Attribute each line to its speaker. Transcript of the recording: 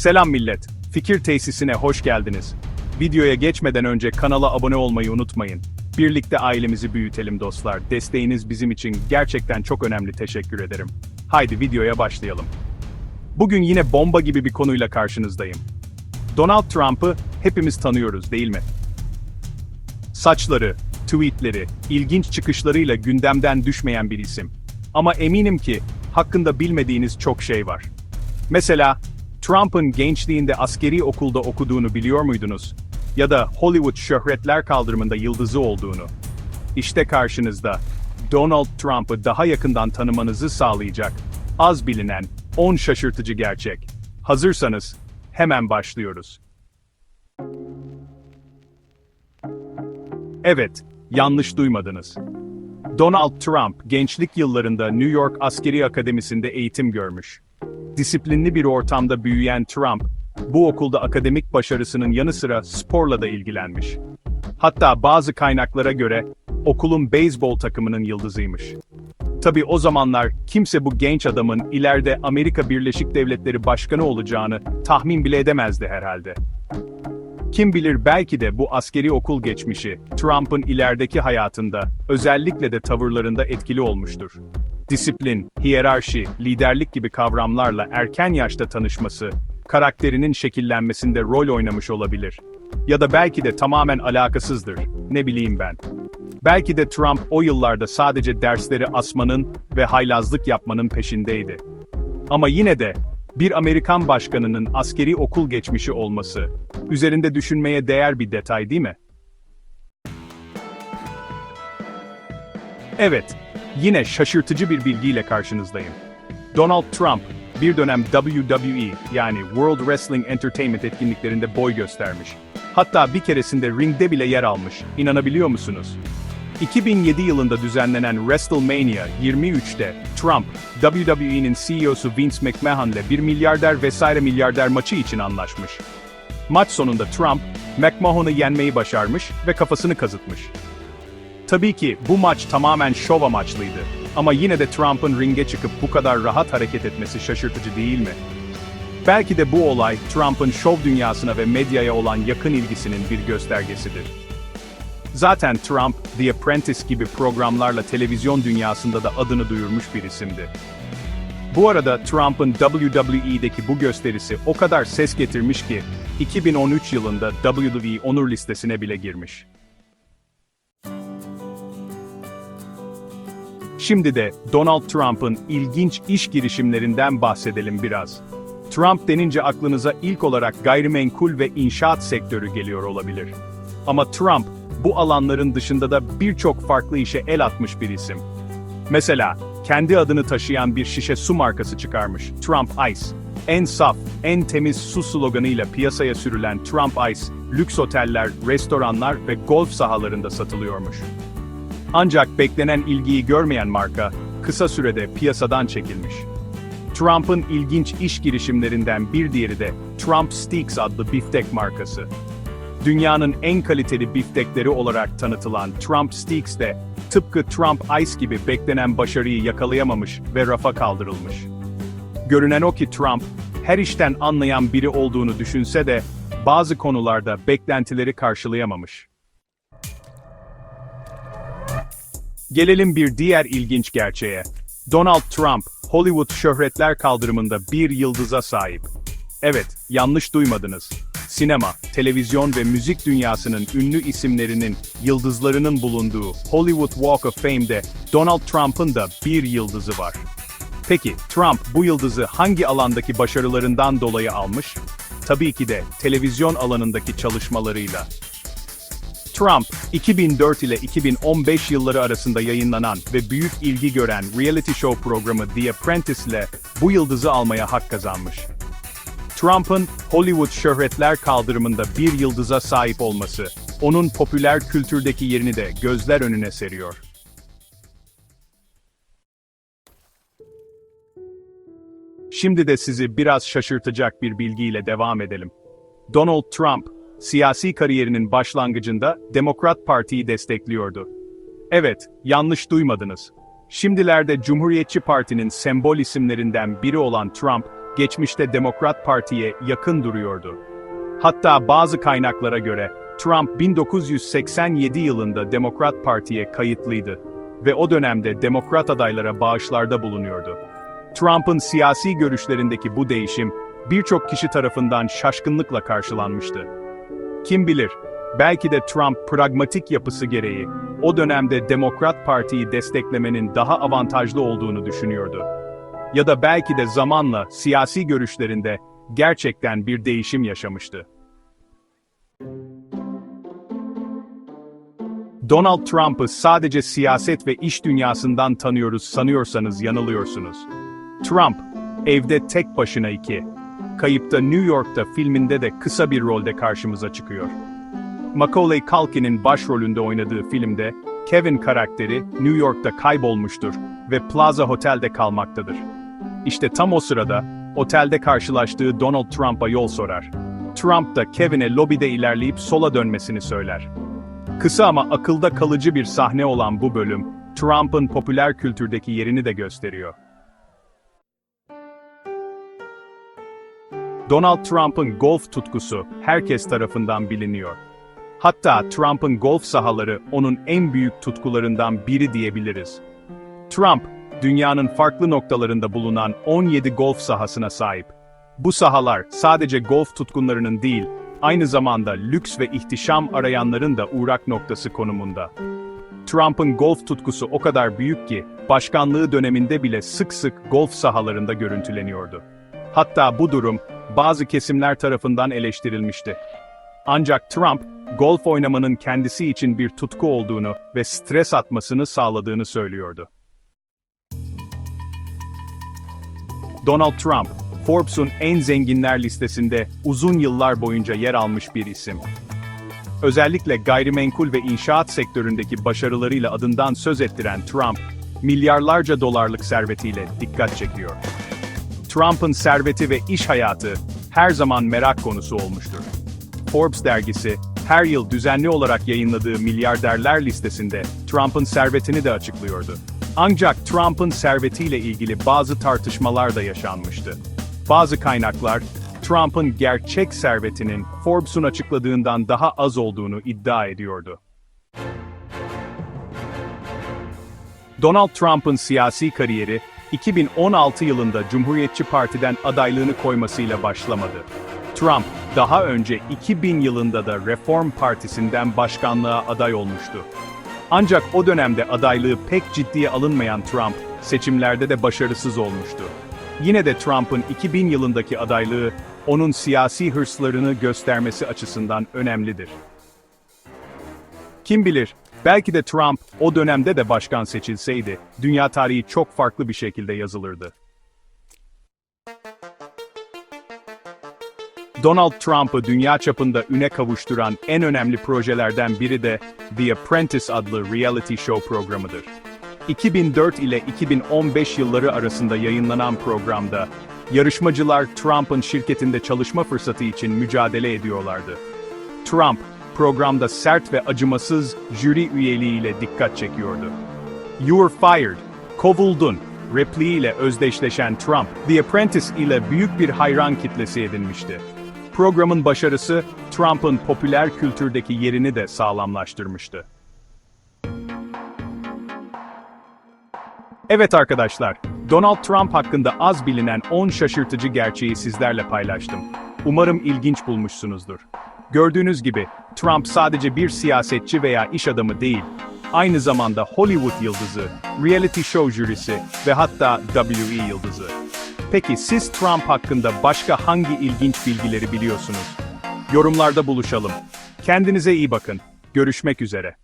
Speaker 1: Selam millet. Fikir Tesisine hoş geldiniz. Videoya geçmeden önce kanala abone olmayı unutmayın. Birlikte ailemizi büyütelim dostlar. Desteğiniz bizim için gerçekten çok önemli. Teşekkür ederim. Haydi videoya başlayalım. Bugün yine bomba gibi bir konuyla karşınızdayım. Donald Trump'ı hepimiz tanıyoruz değil mi? Saçları, tweetleri, ilginç çıkışlarıyla gündemden düşmeyen bir isim. Ama eminim ki hakkında bilmediğiniz çok şey var. Mesela Trump'ın gençliğinde askeri okulda okuduğunu biliyor muydunuz? Ya da Hollywood şöhretler kaldırımında yıldızı olduğunu. İşte karşınızda Donald Trump'ı daha yakından tanımanızı sağlayacak az bilinen 10 şaşırtıcı gerçek. Hazırsanız hemen başlıyoruz. Evet, yanlış duymadınız. Donald Trump gençlik yıllarında New York Askeri Akademisi'nde eğitim görmüş. Disiplinli bir ortamda büyüyen Trump, bu okulda akademik başarısının yanı sıra sporla da ilgilenmiş. Hatta bazı kaynaklara göre okulun beyzbol takımının yıldızıymış. Tabii o zamanlar kimse bu genç adamın ileride Amerika Birleşik Devletleri Başkanı olacağını tahmin bile edemezdi herhalde. Kim bilir belki de bu askeri okul geçmişi, Trump'ın ilerideki hayatında, özellikle de tavırlarında etkili olmuştur. Disiplin, hiyerarşi, liderlik gibi kavramlarla erken yaşta tanışması, karakterinin şekillenmesinde rol oynamış olabilir. Ya da belki de tamamen alakasızdır, ne bileyim ben. Belki de Trump o yıllarda sadece dersleri asmanın ve haylazlık yapmanın peşindeydi. Ama yine de bir Amerikan başkanının askeri okul geçmişi olması, üzerinde düşünmeye değer bir detay değil mi? Evet, yine şaşırtıcı bir bilgiyle karşınızdayım. Donald Trump, bir dönem WWE yani World Wrestling Entertainment etkinliklerinde boy göstermiş. Hatta bir keresinde ringde bile yer almış, inanabiliyor musunuz? 2007 yılında düzenlenen WrestleMania 23'te Trump, WWE'nin CEO'su Vince McMahon ile bir milyarder vesaire milyarder maçı için anlaşmış. Maç sonunda Trump, McMahon'ı yenmeyi başarmış ve kafasını kazıtmış. Tabii ki bu maç tamamen şov amaçlıydı. Ama yine de Trump'ın ringe çıkıp bu kadar rahat hareket etmesi şaşırtıcı değil mi? Belki de bu olay Trump'ın şov dünyasına ve medyaya olan yakın ilgisinin bir göstergesidir. Zaten Trump, The Apprentice gibi programlarla televizyon dünyasında da adını duyurmuş bir isimdi. Bu arada Trump'ın WWE'deki bu gösterisi o kadar ses getirmiş ki, 2013 yılında WWE onur listesine bile girmiş. Şimdi de Donald Trump'ın ilginç iş girişimlerinden bahsedelim biraz. Trump denince aklınıza ilk olarak gayrimenkul ve inşaat sektörü geliyor olabilir. Ama Trump, bu alanların dışında da birçok farklı işe el atmış bir isim. Mesela, kendi adını taşıyan bir şişe su markası çıkarmış, Trump Ice. En saf, en temiz su sloganıyla piyasaya sürülen Trump Ice, lüks oteller, restoranlar ve golf sahalarında satılıyormuş. Ancak beklenen ilgiyi görmeyen marka, kısa sürede piyasadan çekilmiş. Trump'ın ilginç iş girişimlerinden bir diğeri de Trump Steaks adlı biftek markası. Dünyanın en kaliteli biftekleri olarak tanıtılan Trump Steaks de tıpkı Trump Ice gibi beklenen başarıyı yakalayamamış ve rafa kaldırılmış. Görünen o ki Trump, her işten anlayan biri olduğunu düşünse de bazı konularda beklentileri karşılayamamış. Gelelim bir diğer ilginç gerçeğe. Donald Trump, Hollywood şöhretler kaldırımında bir yıldıza sahip. Evet, yanlış duymadınız. Sinema, televizyon ve müzik dünyasının ünlü isimlerinin, yıldızlarının bulunduğu Hollywood Walk of Fame'de Donald Trump'ın da bir yıldızı var. Peki, Trump bu yıldızı hangi alandaki başarılarından dolayı almış? Tabii ki de televizyon alanındaki çalışmalarıyla. Trump, 2004 ile 2015 yılları arasında yayınlanan ve büyük ilgi gören reality show programı The Apprentice ile bu yıldızı almaya hak kazanmış. Trump'ın Hollywood şöhretler kaldırımında bir yıldıza sahip olması, onun popüler kültürdeki yerini de gözler önüne seriyor. Şimdi de sizi biraz şaşırtacak bir bilgiyle devam edelim. Donald Trump, siyasi kariyerinin başlangıcında Demokrat Parti'yi destekliyordu. Evet, yanlış duymadınız. Şimdilerde Cumhuriyetçi Parti'nin sembol isimlerinden biri olan Trump, geçmişte Demokrat Parti'ye yakın duruyordu. Hatta bazı kaynaklara göre Trump 1987 yılında Demokrat Parti'ye kayıtlıydı ve o dönemde Demokrat adaylara bağışlarda bulunuyordu. Trump'ın siyasi görüşlerindeki bu değişim birçok kişi tarafından şaşkınlıkla karşılanmıştı. Kim bilir, belki de Trump pragmatik yapısı gereği o dönemde Demokrat Parti'yi desteklemenin daha avantajlı olduğunu düşünüyordu. Ya da belki de zamanla siyasi görüşlerinde gerçekten bir değişim yaşamıştı. Donald Trump'ı sadece siyaset ve iş dünyasından tanıyoruz sanıyorsanız yanılıyorsunuz. Trump, evde tek başına iki, Kayıpta New York'ta filminde de kısa bir rolde karşımıza çıkıyor. Macaulay Culkin'in başrolünde oynadığı filmde, Kevin karakteri New York'ta kaybolmuştur ve Plaza Hotel'de kalmaktadır. İşte tam o sırada, otelde karşılaştığı Donald Trump'a yol sorar. Trump da Kevin'e lobide ilerleyip sola dönmesini söyler. Kısa ama akılda kalıcı bir sahne olan bu bölüm, Trump'ın popüler kültürdeki yerini de gösteriyor. Donald Trump'ın golf tutkusu herkes tarafından biliniyor. Hatta Trump'ın golf sahaları onun en büyük tutkularından biri diyebiliriz. Trump, dünyanın farklı noktalarında bulunan 17 golf sahasına sahip. Bu sahalar sadece golf tutkunlarının değil, aynı zamanda lüks ve ihtişam arayanların da uğrak noktası konumunda. Trump'ın golf tutkusu o kadar büyük ki, başkanlığı döneminde bile sık sık golf sahalarında görüntüleniyordu. Hatta bu durum, bazı kesimler tarafından eleştirilmişti. Ancak Trump, golf oynamanın kendisi için bir tutku olduğunu ve stres atmasını sağladığını söylüyordu. Donald Trump, Forbes'un en zenginler listesinde uzun yıllar boyunca yer almış bir isim. Özellikle gayrimenkul ve inşaat sektöründeki başarılarıyla adından söz ettiren Trump, milyarlarca dolarlık servetiyle dikkat çekiyor. Trump'ın serveti ve iş hayatı her zaman merak konusu olmuştur. Forbes dergisi her yıl düzenli olarak yayınladığı milyarderler listesinde Trump'ın servetini de açıklıyordu. Ancak Trump'ın servetiyle ilgili bazı tartışmalar da yaşanmıştı. Bazı kaynaklar Trump'ın gerçek servetinin Forbes'un açıkladığından daha az olduğunu iddia ediyordu. Donald Trump'ın siyasi kariyeri 2016 yılında Cumhuriyetçi Parti'den adaylığını koymasıyla başlamadı. Trump, daha önce 2000 yılında da Reform Partisi'nden başkanlığa aday olmuştu. Ancak o dönemde adaylığı pek ciddiye alınmayan Trump, seçimlerde de başarısız olmuştu. Yine de Trump'ın 2000 yılındaki adaylığı, onun siyasi hırslarını göstermesi açısından önemlidir. Kim bilir, belki de Trump o dönemde de başkan seçilseydi, dünya tarihi çok farklı bir şekilde yazılırdı. Donald Trump'ı dünya çapında üne kavuşturan en önemli projelerden biri de The Apprentice adlı reality show programıdır. 2004 ile 2015 yılları arasında yayınlanan programda, yarışmacılar Trump'ın şirketinde çalışma fırsatı için mücadele ediyorlardı. Trump, programda sert ve acımasız jüri üyeliğiyle dikkat çekiyordu. You're fired, kovuldun repliğiyle özdeşleşen Trump, The Apprentice ile büyük bir hayran kitlesi edinmişti. Programın başarısı, Trump'ın popüler kültürdeki yerini de sağlamlaştırmıştı. Evet arkadaşlar, Donald Trump hakkında az bilinen 10 şaşırtıcı gerçeği sizlerle paylaştım. Umarım ilginç bulmuşsunuzdur. Gördüğünüz gibi, Trump sadece bir siyasetçi veya iş adamı değil, aynı zamanda Hollywood yıldızı, reality show jürisi ve hatta WWE yıldızı. Peki siz Trump hakkında başka hangi ilginç bilgileri biliyorsunuz? Yorumlarda buluşalım. Kendinize iyi bakın. Görüşmek üzere.